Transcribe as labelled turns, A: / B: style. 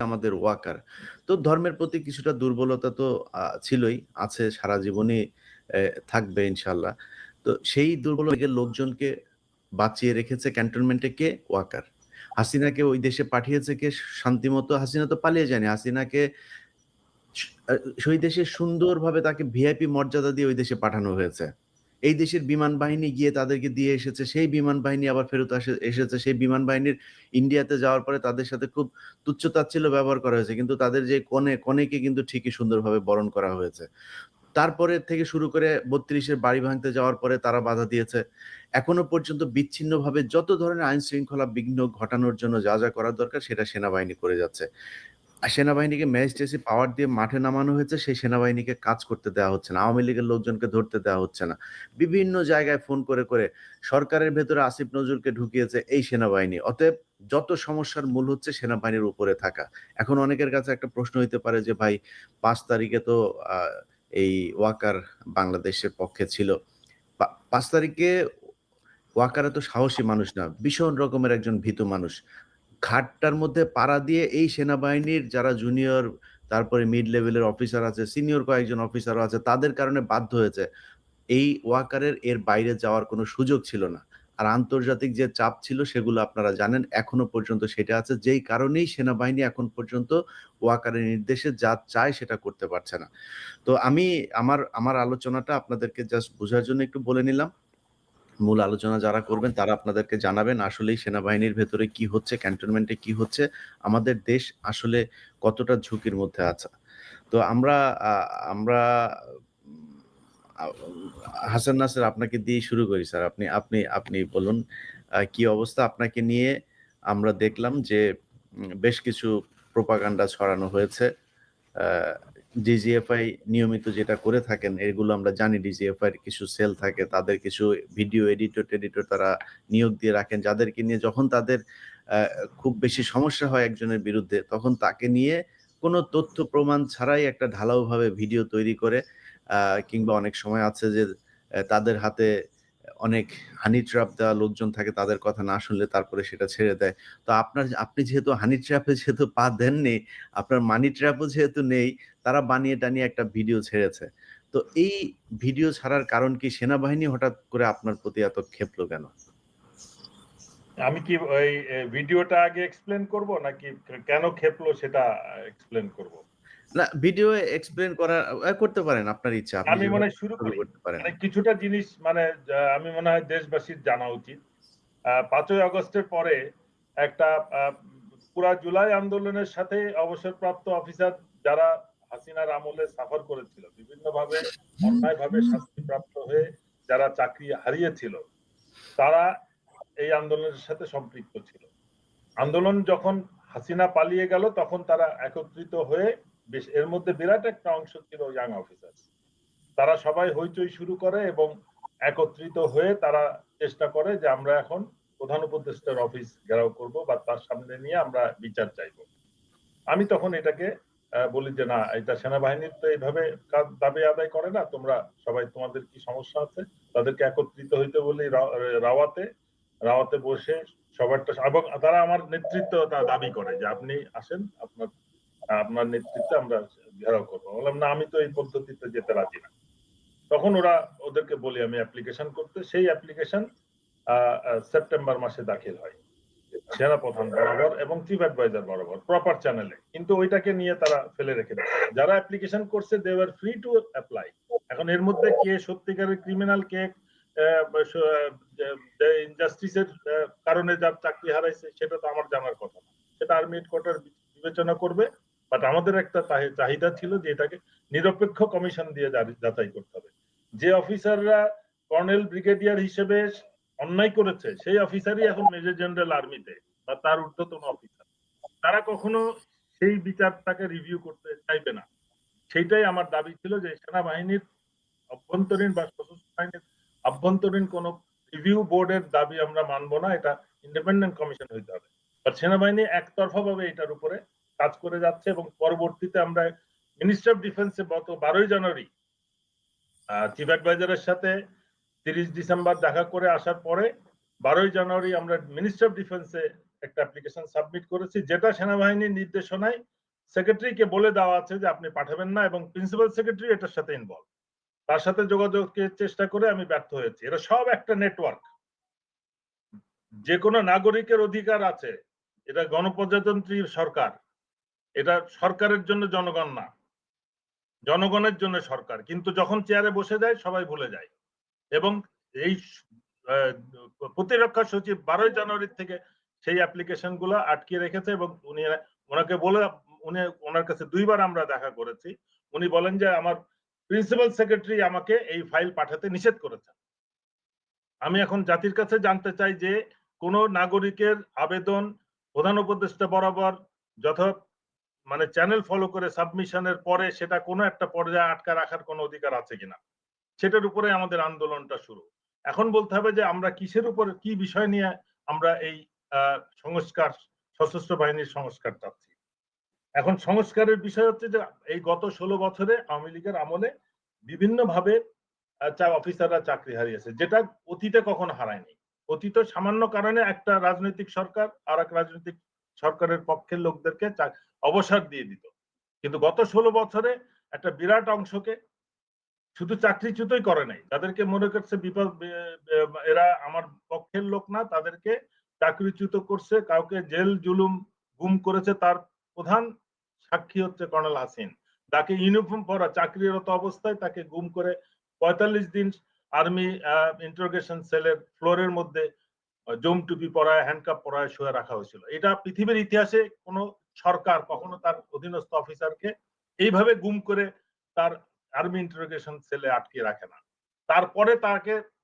A: আমাদের ওয়াকার। তো ধর্মের প্রতি কিছুটা দুর্বলতা তো ছিলই, আছে সারা জীবনই এ থাকবে ইনশাআল্লাহ। তো সেই দুর্বলের লোকজনকে বাঁচিয়ে রেখেছে ক্যান্টনমেন্টে কে? ওয়াকার। হাসিনাকে ওই দেশে পাঠিয়েছে কে? শান্তিমতো হাসিনা তো পালিয়ে যায়নি। হাসিনাকে সেই দেশে সুন্দরভাবে তাকে ভিআইপি মর্যাদা দিয়ে ওই দেশে পাঠানো হয়েছে। এই দেশের বিমান বাহিনী গিয়ে তাদেরকে দিয়ে এসেছে। সেই বিমান বাহিনী আবার ফেরত আসে এসেছে। সেই বিমান বাহিনীর ইন্ডিয়াতে যাওয়ার পরে তাদের সাথে খুব তুচ্ছ-তাচ্ছিল্য ব্যবহার করা হয়েছে। কিন্তু তাদের যে কনে, কনেকে কিন্তু ঠিকই সুন্দরভাবে বরণ করা হয়েছে। তারপরে থেকে শুরু করে বত্রিশের বাড়ি ভাঙতে যাওয়ার পরে তারা বাধা দিয়েছে। এখনও পর্যন্ত বিচ্ছিন্নভাবে যত ধরনের আইন শৃঙ্খলা বিঘ্ন ঘটানোর জন্য যা, যা করার দরকার সেটা সেনাবাহিনী করে যাচ্ছে। সেনাবাহিনীকে ম্যাজিস্ট্রেসি পাওয়ার দিয়ে মাঠে নামানো হয়েছে, সেই সেনাবাহিনীকে কাজ করতে দেওয়া হচ্ছে না। আওয়ামী লীগের লোকজনকে ধরতে দেওয়া হচ্ছে না। বিভিন্ন জায়গায় ফোন করে, করে সরকারের ভেতরে আসিফ নজরুলকে ঢুকিয়েছে এই সেনাবাহিনী। অতএব যত সমস্যার মূল হচ্ছে সেনাবাহিনীর উপরে থাকা। এখন অনেকের কাছে একটা প্রশ্ন হইতে পারে যে ভাই পাঁচ তারিখে তো এই ওয়াকার বাংলাদেশের পক্ষে ছিল। পাঁচ তারিখে ওয়াকার এত সাহসী মানুষ না। ভীষণ রকমের একজন ভীতু মানুষ। ঘাটটার মধ্যে পাড়া দিয়ে এই সেনাবাহিনীর যারা জুনিয়র তারপরে মিড লেভেলের অফিসার আছে, সিনিয়র কয়েকজন অফিসারও আছে তাদের কারণে বাধ্য হয়েছে। এই ওয়াকারের এর বাইরে যাওয়ার কোনো সুযোগ ছিল না। আর আন্তর্জাতিক যে চাপ ছিল সেগুলো আপনারা জানেন এখনও পর্যন্ত সেটা আছে। যেই কারণেই সেনাবাহিনী এখন পর্যন্ত ওয়াকারের নির্দেশে যা চায় সেটা করতে পারছে না। তো আমি আমার আমার আলোচনাটা আপনাদেরকে জাস্ট বোঝার জন্য একটু বলে নিলাম। মূল আলোচনা যারা করবেন তারা আপনাদেরকে জানাবেন আসলেই সেনাবাহিনীর ভেতরে কি হচ্ছে, ক্যান্টনমেন্টে কি হচ্ছে, আমাদের দেশ আসলে কতটা ঝুঁকির মধ্যে আছে। তো আমরা আমরা হাসান নাসের আপনাকে দিয়েই শুরু করি স্যার। আপনি আপনি আপনি বলুন কি অবস্থা? আপনাকে নিয়ে আমরা দেখলাম যে বেশ কিছু প্রোপাগান্ডা ছড়ানো হয়েছে। ডিজিএফআই নিয়মিত যেটা করে থাকেন, এগুলো আমরা জানি ডিজিএফআই এর কিছু সেল থাকে। তাদের কিছু ভিডিও এডিটর-টেডিটর তারা নিয়োগ দিয়ে রাখেন যাদেরকে নিয়ে যখন তাদের খুব বেশি সমস্যা হয় একজনের বিরুদ্ধে, তখন তাকে নিয়ে কোনো তথ্য প্রমাণ ছাড়াই একটা ঢালাওভাবে ভিডিও তৈরি করে কিংবা অনেক সময় আছে যে তাদের হাতে অনেক হানি ট্র্যাপ দেওয়া লোকজন থাকে তাদের কথা না শুনলে তারপরে সেটা ছেড়ে দেয়। তো আপনার আপনি যেহেতু হানি ট্র্যাপে যেহেতু পা দেননি, আপনার মানি ট্র্যাপও যেহেতু নেই, তারা বানিয়ে-টানিয়ে একটা ভিডিও ছেড়েছে। তো এই ভিডিও ছাড়ার কারণ কি সেনাবাহিনী হঠাৎ করে আপনার প্রতি এত ক্ষেপলো কেন?
B: আমি কি ওই ভিডিওটা আগে এক্সপ্লেন করব নাকি কেন ক্ষেপলো সেটা এক্সপ্লেন করব?
A: না ভিডিও এক্সপ্লেইন করা করতে পারেন আপনার ইচ্ছা।
B: আমি মনে হয় শুরু
A: করতে পারেন।
B: মানে কিছুটা জিনিস মানে আমি মনে হয় দেশবাসীর জানা উচিত। ৫ই আগস্টের পরে একটা পুরা জুলাই আন্দোলনের সাথে অবসরপ্রাপ্ত অফিসার যারা হাসিনার আমলে সাফার করেছিল, বিভিন্নভাবে অন্যায়ভাবে শাস্তিপ্রাপ্ত হয়ে যারা চাকরি হারিয়েছিল, তারা এই আন্দোলনের সাথে সম্পৃক্ত ছিল। আন্দোলন যখন হাসিনা পালিয়ে গেল তখন তারা একত্রিত হয়ে এর মধ্যে বিরাট একটা অংশ ছিল ইয়াং অফিসার্স। তারা সবাই হইচই শুরু করে এবং একত্রিত হয়ে তারা চেষ্টা করে যে আমরা এখন প্রধান উপদেষ্টার অফিস ঘেরাও করব বা তার সামনে নিয়ে আমরা বিচার চাইব। আমি তখন এটাকে বলি যে, "না, এটা সেনাবাহিনীর তো এইভাবে দাবি আদায় করে না। তোমরা সবাই তোমাদের কি সমস্যা আছে?" তাদেরকে একত্রিত হইতে বলি রাওয়াতে। রাওয়াতে বসে সবারটা এবং তারা আমার নেতৃত্ব দাবি করে যে, "আপনি আসেন, আপনার আপনার নেতৃত্বে আমরা ঘেরাও করব।" বললাম, "না, আমি তো এই পদ্ধতিতে যেতে রাজি না।" তখন ওরা ওদেরকে বলি আমি অ্যাপ্লিকেশন করতে। সেই অ্যাপ্লিকেশন সেপ্টেম্বর মাসে দাখিল হয়। বরাবর এবং চিফ অ্যাডভাইজার বরাবর প্রপার চ্যানেলে। কিন্তু ওইটাকে নিয়ে তারা ফেলে রেখে দেয়। যারা অ্যাপ্লিকেশন করছে they were free to apply. এখন এর মধ্যে কে সত্যিকারের ক্রিমিনাল কে অ্যা স যে ইনজাস্টিস এর অ্যা কারণে যার চাকরি হারাইছে সেটা তো আমার জানার কথা না। সেটা আর্মি হেডকোয়ার্টার বিবেচনা করবে। বাট আমাদের একটা চাহিদা ছিল যে এটাকে নিরপেক্ষ কমিশন দিয়ে যাচাই করতে হবে। যে অফিসাররা কর্নেল ব্রিগেডিয়ার হিসেবে অন্যায় করেছে, সেই অফিসারই এখন মেজর জেনারেল আর্মিতে, বা তার ঊর্ধ্বতন অফিসার। তারা কখনো সেই বিচারটাকে রিভিউ করতে চাইবে না। সেইটাই আমার দাবি ছিল যে সেনাবাহিনীর অভ্যন্তরীণ বা সশস্ত্র বাহিনীর আভ্যন্তরীণ কোন রিভিউ বোর্ডের দাবি আমরা মানব না। এটা ইন্ডিপেন্ডেন্ট কমিশন হইতে হবে। সেনাবাহিনী একতরফাভাবে এটার উপরে কাজ করে যাচ্ছে এবং পরবর্তীতে আমরা মিনিস্টার অফ ডিফেন্স গত ১২ই জানুয়ারি চিফ অ্যাডভাইজারের সাথে ৩০ ডিসেম্বর দেখা করে আসার পরে ১২ই জানুয়ারি আমরা মিনিস্টার অফ ডিফেন্স একটা অ্যাপ্লিকেশন সাবমিট করেছি, যেটা সেনাবাহিনীর নির্দেশনায় সেক্রেটারিকে বলে দেওয়া আছে যে আপনি পাঠাবেন না এবং প্রিন্সিপাল সেক্রেটারি এটার সাথে ইনভলভ তার সাথে যোগাযোগের চেষ্টা করে আমি ব্যর্থ হয়েছি। এটা সব একটা নেটওয়ার্ক যে কোনো নাগরিকের অধিকার আছে, এটা গণপ্রজাতন্ত্রী সরকার। এটা সরকারের জন্য জনগণ না। জনগণের জন্য সরকার। কিন্তু যখন চেয়ারে বসে যায়, সবাই ভুলে যায়। এবং এই প্রতিরক্ষা সচিব বারোই জানুয়ারি থেকে সেই অ্যাপ্লিকেশনগুলো আটকে রেখেছে এবং উনি ওনাকে বলে, উনি ওনার কাছে দুইবার আমরা দেখা করেছি। উনি বলেন যে, আমার প্রিন্সিপাল সেক্রেটারি আমাকে এই ফাইল পাঠাতে নিষেধ করেছেন। আমি এখন জাতির কাছে জানতে চাই যে, কোন নাগরিকের আবেদন প্রধান উপদেষ্টা বরাবর যথা মানে চ্যানেল ফলো করে সাবমিশনের পরে সেটা কোনো একটা পর্যায়ে আটকা রাখার কোনো অধিকার আছে কিনা? সেটার উপরে আমাদের আন্দোলনটা শুরু। এখন বলতে হবে যে আমরা কিসের উপর, কি বিষয় নিয়ে আমরা এই সংস্কার, সশস্ত্র বাহিনীর সংস্কার চাচ্ছি? এখন সংস্কারের বিষয় হচ্ছে যে এই গত ষোলো বছরে আওয়ামী লীগের আমলে বিভিন্ন ভাবে অফিসাররা চাকরি হারিয়েছে, যেটা অতীতে কখনো হারায়নি। অতীতে সামান্য কারণে একটা রাজনৈতিক সরকার আর এক রাজনৈতিক সরকারের পক্ষের লোকদেরকে অবসর দিয়ে দিত। কিন্তু গত ষোলো বছরে একটা বিরাট অংশকে শুধু চাকরিচ্যুতই করে নাই। তাদেরকে মনে করছে বিপদ এরা আমার পক্ষের লোক না, তাদেরকে চাকরিচ্যুত করছে, কাউকে জেল জুলুম গুম করেছে তার প্রধান সাক্ষী হচ্ছে কর্নেল হাসিন। তাকে ইউনিফর্ম পরা, চাকরিরত অবস্থায় তাকে গুম করে পঁয়তাল্লিশ দিন আর্মি ইন্টারোগেশন সেলের ফ্লোরের মধ্যে জম টুপি পরায় হ্যান্ডকাপ পরায় শুয়ে রাখা হয়েছিল। এটা পৃথিবীর ইতিহাসে কোনো সরকার, কখনো তার অধীনস্থ অফিসারকে এইভাবে গুম করে তার আর্মি ইন্টারোগেশন সেলে আটকে রাখে না। তারপরে তাকে